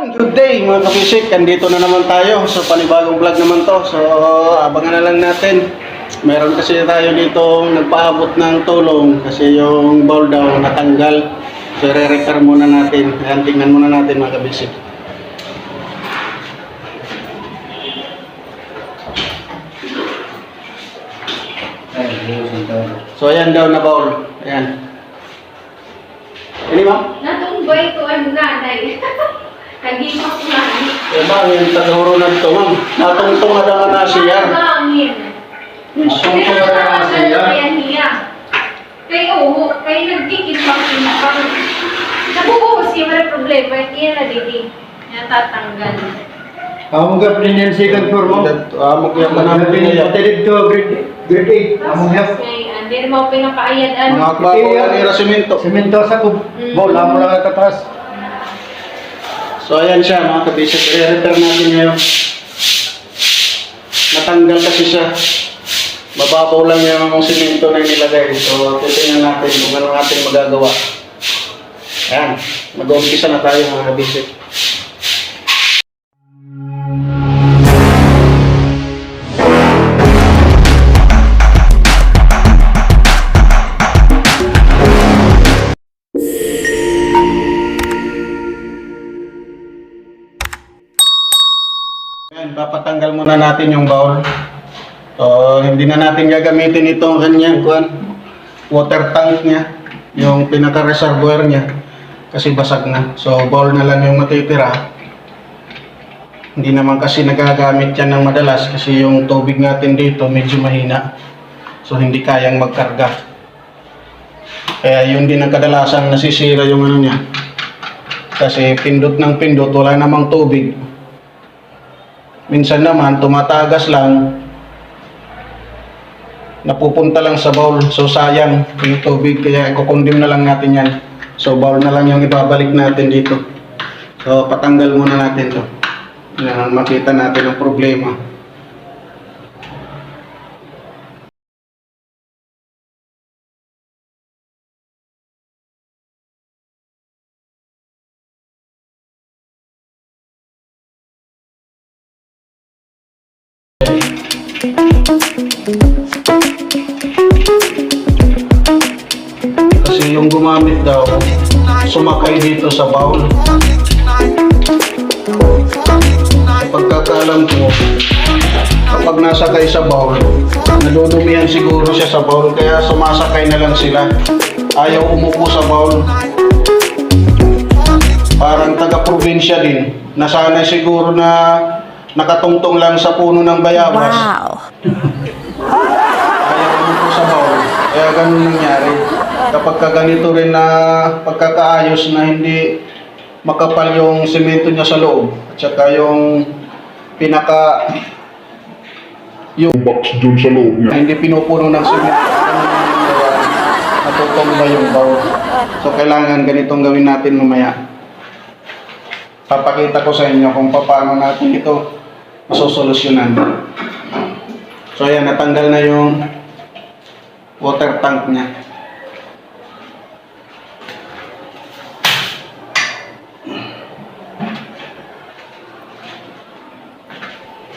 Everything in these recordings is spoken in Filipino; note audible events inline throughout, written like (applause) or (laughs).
Yan, good day mga kabisik. Andito na naman tayo sa panibagong vlog naman to. So, abangan na lang natin. Meron kasi tayo dito nagpaabot ng tulong kasi yung ball daw natanggal. So, re-repair muna natin. Ayan, tingnan muna natin mga kabisik. So, ayan daw na ball. Ayan. Ini ma'am? Natunggoy ko ang nanay. (laughs) Nagimos na. Eh, ma'am, yung tagahuro na ito, ma'am. Natungtong na naman na siya. Natungtong na naman na siya. Kaya niya. Kaya oo, kaya nagdikit pa parang nabubuhos siya, wala problema, kaya na didi. Natatanggal. Amo ga pinin second floor mo. Amok yung Amo manamit niya. patid to grade grade 8. Amo Tapos ga ngay, hindi ako pinapaayadan. Mga bago yan, ira simento. semento sa kub. Mm. Bol amo lang kataas. So, ayan siya, mga kabisik. I-repair natin ngayon. Natanggal kasi siya. Mababaw lang yung simento na nilagay. So, titingnan natin kung ano natin magagawa. Ayan, mag-umpisa na tayo mga kabisik. Muna natin yung bowl. So, hindi na natin gagamitin itong kanyang kuan, water tank niya, yung pinaka-reservoir niya, kasi basag na. So, bowl na lang yung matitira. Hindi naman kasi nagagamit yan ng madalas kasi yung tubig natin dito medyo mahina. So, hindi kayang magkarga. Kaya yun din ang kadalasan nasisira yung ano niya. Kasi pindot ng pindot, wala namang tubig. Minsan naman, tumatagas lang, napupunta lang sa bowl. So, sayang yung tubig, kaya ikukundim na lang natin yan. So, bowl na lang yung ibabalik natin dito. So, patanggal muna natin to. Yan, makita natin ang problema. Kasi yung gumamit daw, sumakay dito sa bowl. Pagkakaalam ko, kapag nasakay sa bowl, nadudumihan siguro siya sa bowl, kaya sumasakay na lang sila. Ayaw umupo sa bowl. Parang taga-probinsya din. Nasanay siguro na nakatungtong lang sa puno ng bayabas. Ayaw umupo sa bowl. Kaya ganun nangyari. Kapag ka ganito rin na pagkakaayos na hindi makapal yung semento niya sa loob at saka yung pinaka yung box dun sa loob niya. hindi pinupuno ng semento natutumba yung bowl. So kailangan ganitong gawin natin mamaya. Papakita ko sa inyo kung paano natin ito masosolusyonan. So ayan, natanggal na yung water tank niya.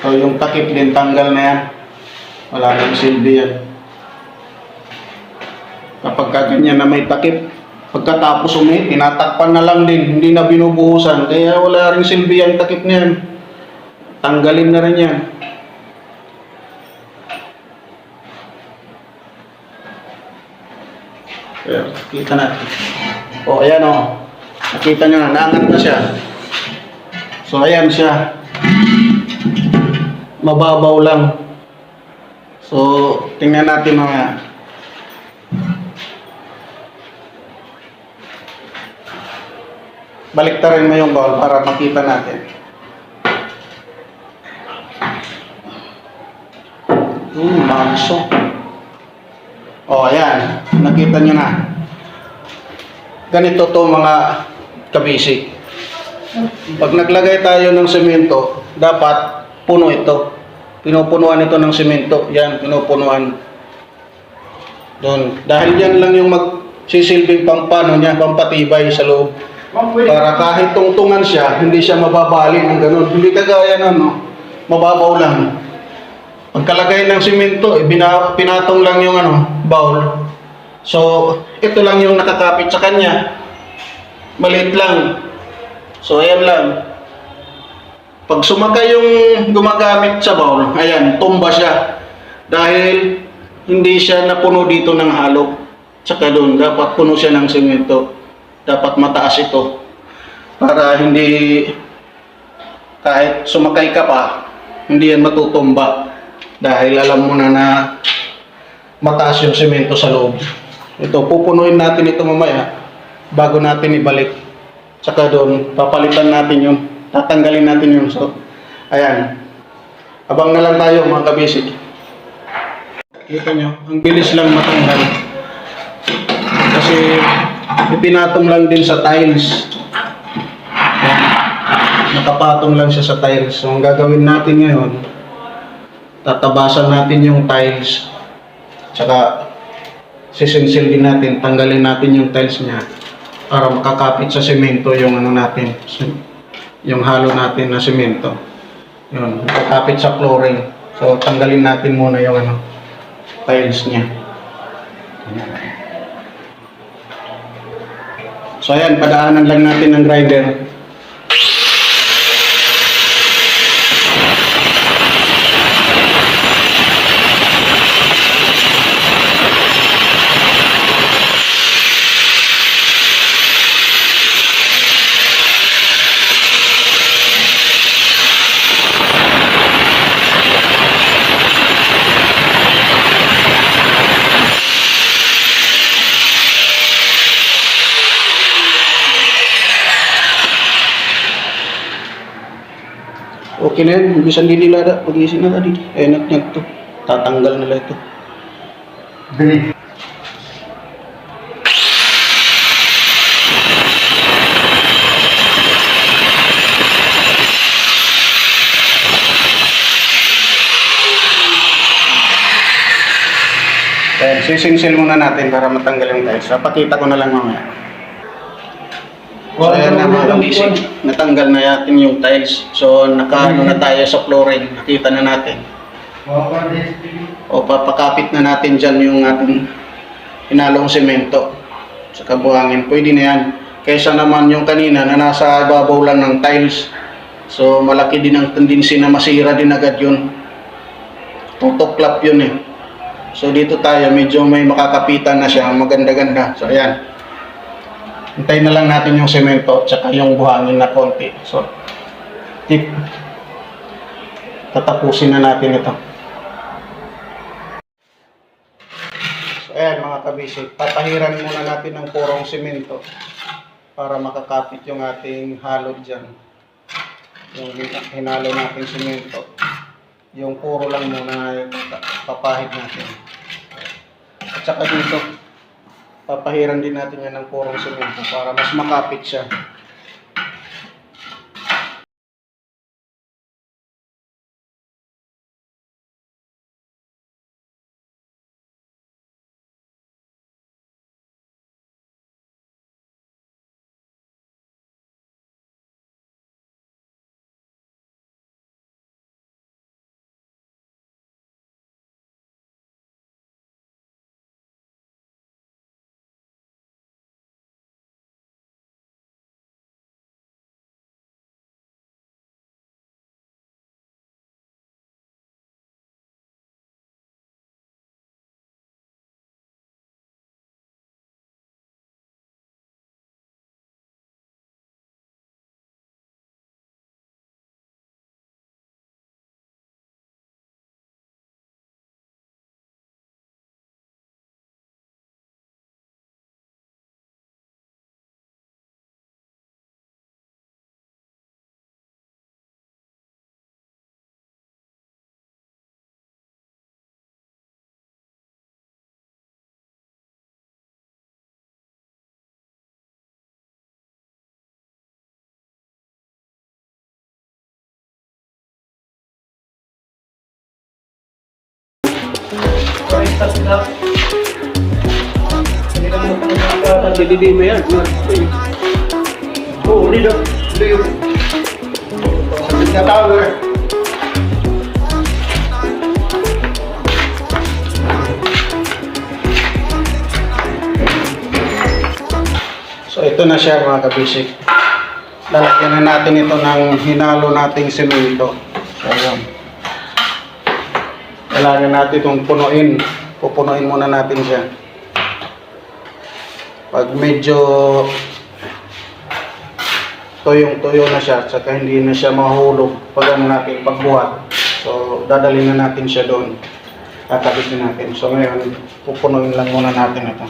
So yung takip din, tanggal na yan. Wala nang silbi yan. Kapag ka ganyan na may takip, pagkatapos umi, tinatakpan na lang din, hindi na binubuhusan. Kaya wala rin silbi ang takip niyan. Tanggalin na rin yan. Kaya, kita natin. O, ayan o. Nakita nyo na, naangat na siya. So, ayan siya. Mababaw lang. So, tingnan natin mamaya. Baliktarin mo yung ball para makita natin. Hmm, manso. O, ayan. Nakita nyo na. Ganito to mga kabisik. Pag naglagay tayo ng semento, dapat puno ito. Pinupunuan ito ng semento. Yan, pinupunuan. Doon. Dahil yan lang yung magsisilbing pampano niya, pampatibay sa loob. Para kahit tungtungan siya, hindi siya mababali ng ganun. Hindi kagaya ng ano, mababaw lang. Pagkalagay ng simento, eh, pinatong lang yung ano, bowl. So, ito lang yung nakakapit sa kanya. Maliit lang. So, ayan lang. Pag sumakay yung gumagamit sa bowl, ayan, tumba siya. Dahil hindi siya napuno dito ng halo. Tsaka doon, dapat puno siya ng simento. Dapat mataas ito. Para hindi kahit sumakay ka pa, hindi yan matutumba. Dahil alam mo na na mataas yung simento sa loob. Ito, pupunuin natin ito mamaya bago natin ibalik. Tsaka doon, papalitan natin yun. Tatanggalin natin yun. So, ayan. Abang na lang tayo mga kabisi. Kita nyo, ang bilis lang matanggal. Kasi ipinatong lang din sa tiles. Nakapatong lang siya sa tiles. So, ang gagawin natin ngayon, tatabasan natin yung tiles. Tsaka, sisinsil din natin, tanggalin natin yung tiles niya para makakapit sa semento yung ano natin, yung halo natin na semento. Yun, makakapit sa flooring. So, tanggalin natin muna yung ano, tiles niya. So, ayan, padaanan lang natin ng grinder. Okay na yan, bisan di nila da, mag-iisip na di. Enak niya to. Tatanggal nila ito. Bili. Ayan, sisinsil muna natin para matanggal yung tiles. So, pakita ko na lang mamaya. So, ayan na mga kabisi. Natanggal na natin yung tiles. So, nakaano na tayo sa flooring. Nakita na natin. O, papakapit na natin dyan yung ating hinalong semento sa kabuhangin. Pwede na yan. Kaysa naman yung kanina na nasa ibabaw lang ng tiles. So, malaki din ang tendency na masira din agad yun. Tutuklap yun eh. So, dito tayo, medyo may makakapitan na siya. Maganda-ganda. So, ayan. Hintayin na lang natin yung semento tsaka yung buhangin na konti. So, tip. Tatapusin na natin ito. So, ayan mga kabisik, papahiran muna natin ng purong simento para makakapit yung ating halo dyan. Yung hin- hinalo natin simento. Yung puro lang muna papahid natin. At saka dito, papahiran din natin yan ng purong simento para mas makapit siya. Dididi mo yan. Oh, hindi daw. Hindi yun. Na tao eh. So ito na siya mga kabisik. Lalagyan na natin ito ng hinalo nating semento. So ayan. Kailangan natin itong punuin. Pupunuin muna natin siya. Pag medyo tuyong-tuyo na siya, saka hindi na siya mahulog pag ano natin pagbuhat. So dadalhin na natin siya doon. Tatabisin natin. So ngayon, pupunuin lang muna natin ito.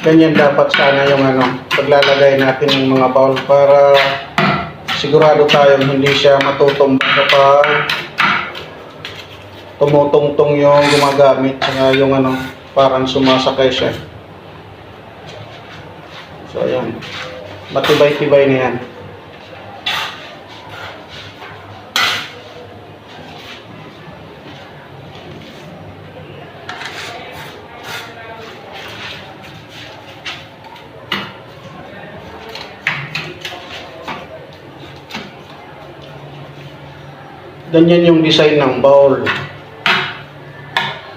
Ganyan dapat sana yung ano, paglalagay natin ng mga bowl para sigurado tayo hindi siya matutumba kapag tumutungtong yung gumagamit saka yung ano, parang sumasakay siya. So ayan, matibay-tibay na yan. Ganyan yung design ng bowl.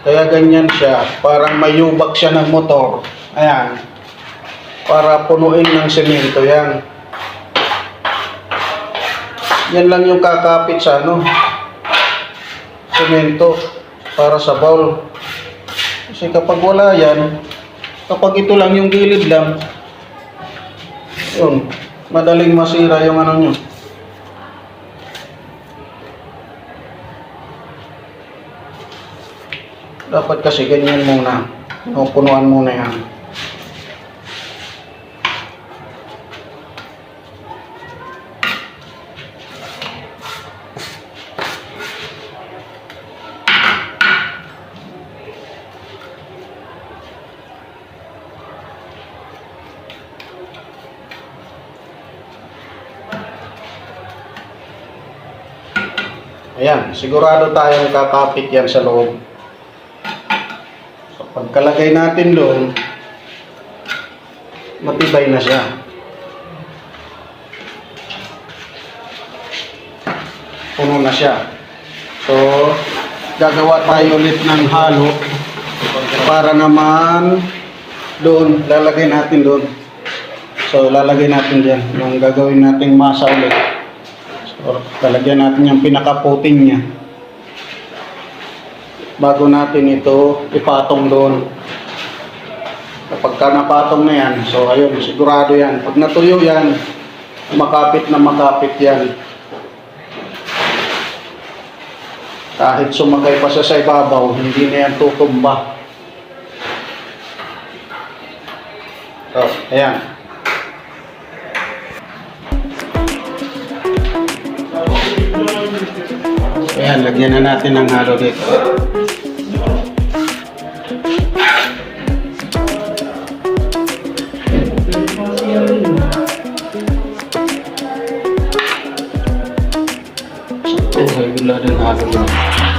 Kaya ganyan siya, parang mayubak siya ng motor. Ayan. Para punuin ng semento yan. Yan lang yung kakapit sa ano. Semento para sa bowl. Kasi kapag wala yan, kapag ito lang yung gilid lang, yun, madaling masira yung ano nyo. Dapat kasi ganyan muna. O punuan muna yan. Ayan, sigurado tayong kakapit yan sa loob. Pagkalagay natin doon, matibay na siya. Puno na siya. So, gagawa tayo ulit ng halo para naman doon, lalagay natin doon. So, lalagay natin dyan yung gagawin nating masa ulit. So, lalagyan natin yung pinaka-coating niya bago natin ito ipatong doon. Kapag ka napatong na yan, so ayun, sigurado yan. Pag natuyo yan, makapit na makapit yan. Kahit sumakay pa siya sa ibabaw, hindi na yan tutumba. So, ayan. Ayan, lagyan na natin ng halo dito. Ito, regular din halo mo.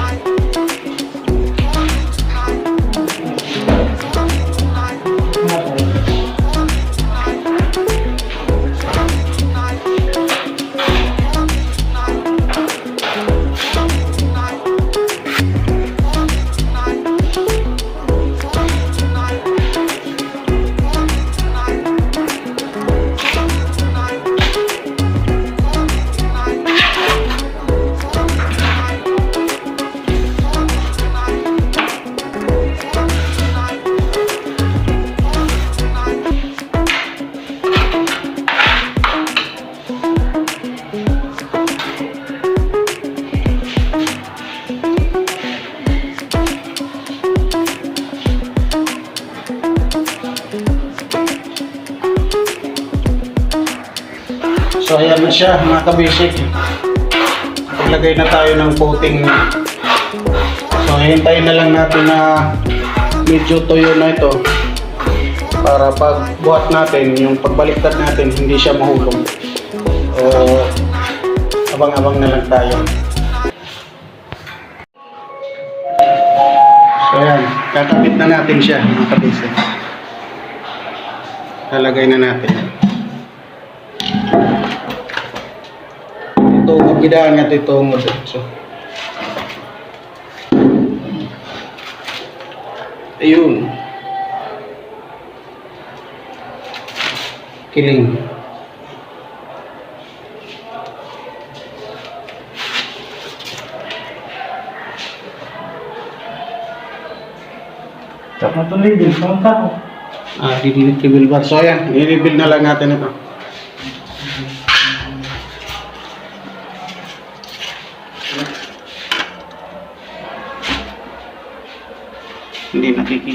Siya mga kabisik. Paglagay na tayo ng coating. So hintayin na lang natin na medyo tuyo na ito para pag buhat natin, yung pagbaliktad natin, hindi siya mahulog. O abang-abang na lang tayo. So ayan, Kakabit na natin siya, mga kabisik. Lalagay na natin. Ito, magidaan natin itong so. Ayun. Kiling. Tapos tuloy din, pumunta ko. Ah, di-reveal bar. So, ayan, i-reveal na lang natin ito.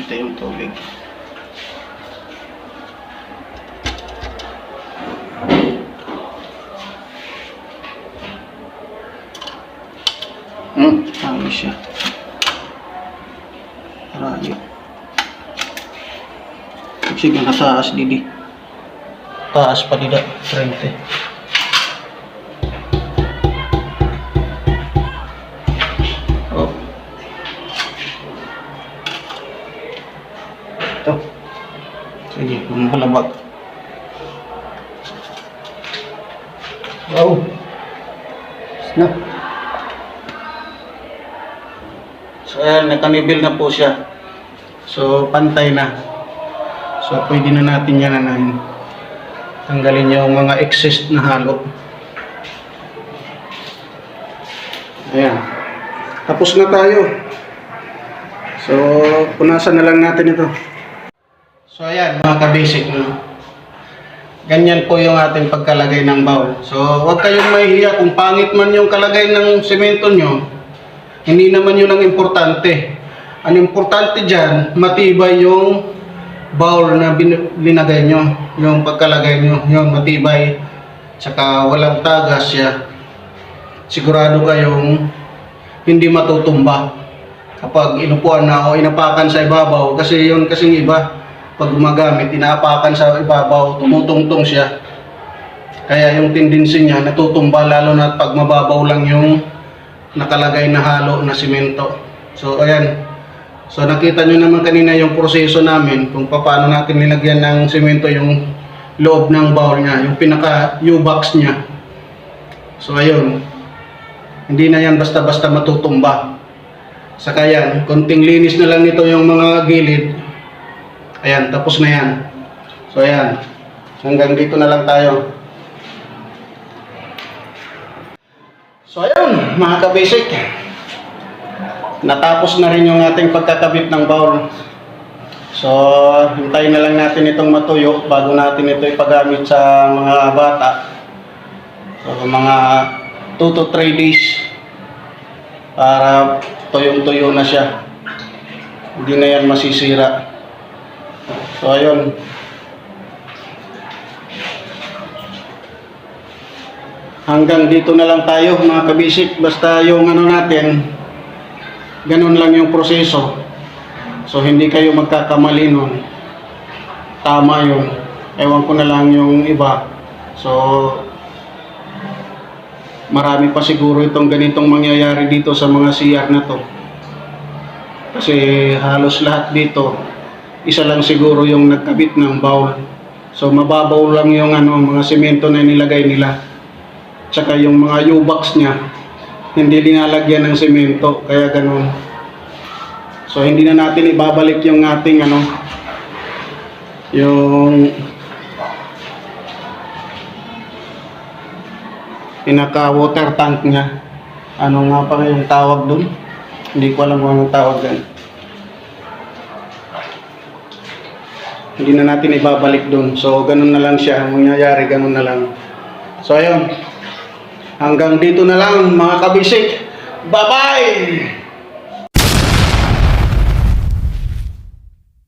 dito yung tubig. Hmm, hangin siya. Marami. Sige, nasa taas didi. Taas pa dida, 30. Nakanibil na po siya. So, pantay na. So, pwede na natin yan anahin. Tanggalin yung mga excess na halo. Ayan. Tapos na tayo. So, punasan na lang natin ito. So, ayan, mga ka-basic. No? Ganyan po yung ating pagkalagay ng bowl. So, huwag kayong mahihiya kung pangit man yung kalagay ng semento nyo. Hindi naman yun ang importante. Ang importante dyan, matibay yung bowl na linagay nyo, yung pagkalagay nyo, yung matibay, tsaka walang tagas siya. Sigurado kayong hindi matutumba kapag inupuan na o inapakan sa ibabaw kasi yun kasing iba pag gumagamit, inaapakan sa ibabaw, tumutungtong siya. Kaya yung tendency niya natutumba lalo na pag mababaw lang yung nakalagay na halo na simento. So ayan, So nakita nyo naman kanina yung proseso namin kung paano natin nilagyan ng semento yung loob ng bowl niya, yung pinaka U-box niya. So ayun, hindi na yan basta-basta matutumba. Saka yan, konting linis na lang nito yung mga gilid. Ayan, tapos na yan. So ayan, hanggang dito na lang tayo. So ayun, mga ka-basic. Natapos na rin yung ating pagkakabit ng bowl. So, hintayin na lang natin itong matuyo bago natin ito ipagamit sa mga bata. So, mga 2 to 3 days para tuyong-tuyo na siya. Hindi na yan masisira. So, ayun. Hanggang dito na lang tayo mga kabisik. Basta yung ano natin, ganun lang yung proseso. So hindi kayo magkakamali nun. Tama yun. Ewan ko na lang yung iba. So marami pa siguro itong ganitong mangyayari dito sa mga CR na to. Kasi halos lahat dito, isa lang siguro yung nagkabit ng bowl. So mababaw lang yung ano, mga semento na nilagay nila. Tsaka yung mga U-box niya, hindi linalagyan ng semento, kaya ganun. So hindi na natin ibabalik yung ating ano yung pinaka water tank niya. Ano nga pa yung tawag dun? Hindi ko alam kung anong tawag dun. Hindi na natin ibabalik dun. So ganun na lang siya. Ang mangyayari ganun na lang. So ayun. Hanggang dito na lang mga kabisik. Bye-bye!